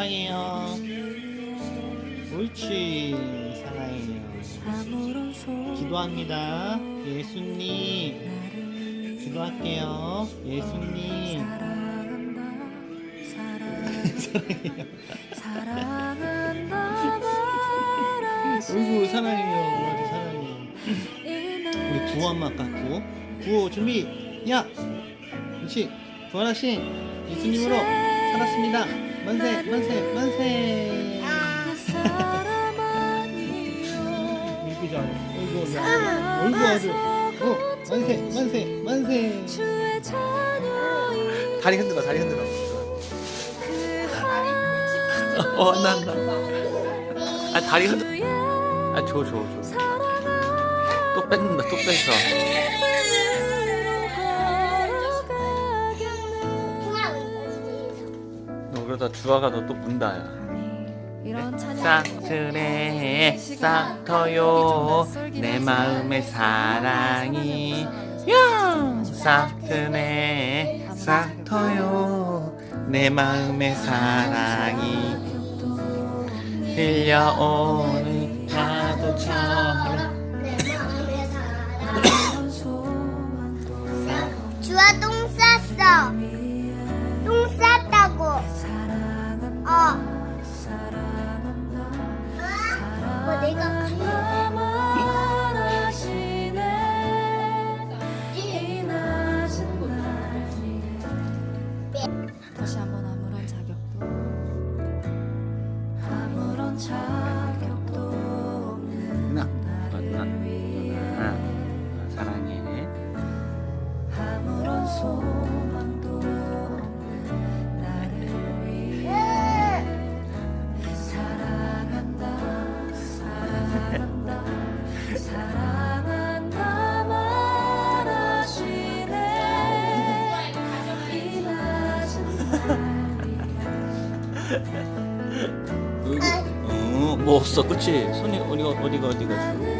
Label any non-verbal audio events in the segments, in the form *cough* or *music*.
사랑해요. 옳지. 사랑해요. 기도합니다. 예수님. 기도할게요. 예수님. 어이구 사랑해요. 우리 사랑해요. 우리 구호 한번 할까? 구호? 구호 준비. 야. 그렇지. 부활하신 예수님으로 살았습니다. 만세, 만세, 만세. 어이구 아주. 어, 만세, 만세, 만세. 다리 흔들어 다리 흔들어 그어 난다 아 다리 흔들어 주의 아줘 줘 줘또 사랑아 뺏는다 또 뺏어 그러다 주아가 너 또 문다. 야 이런 찬양 싹트네 싹터요. 내 마음의 사랑이. 야! 싹트네 싹터요. 내 마음의 사랑이. 흘려오는 파도처럼 어, 뭐 없어. 그치? 손이 어디가 어디가 어디가 이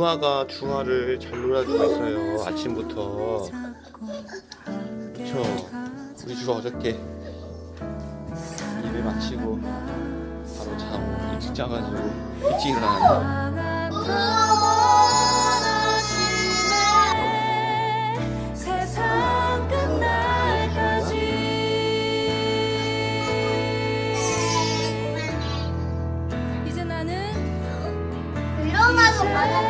루, 루아가 중아를 잘 놀아주고 있어요 아침부터. 그쵸? 우리 주아 어저께 일을 마치고 바로 자고 일찍 자가지고 일찍 나는 일어나서 가자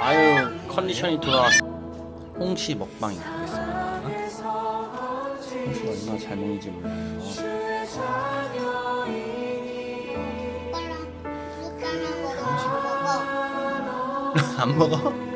아유 컨디션이 돌아왔어. 홍시 먹방이 되겠습니다. 홍시 얼마나 잘 먹는지 몰라요. 안 먹어? *laughs*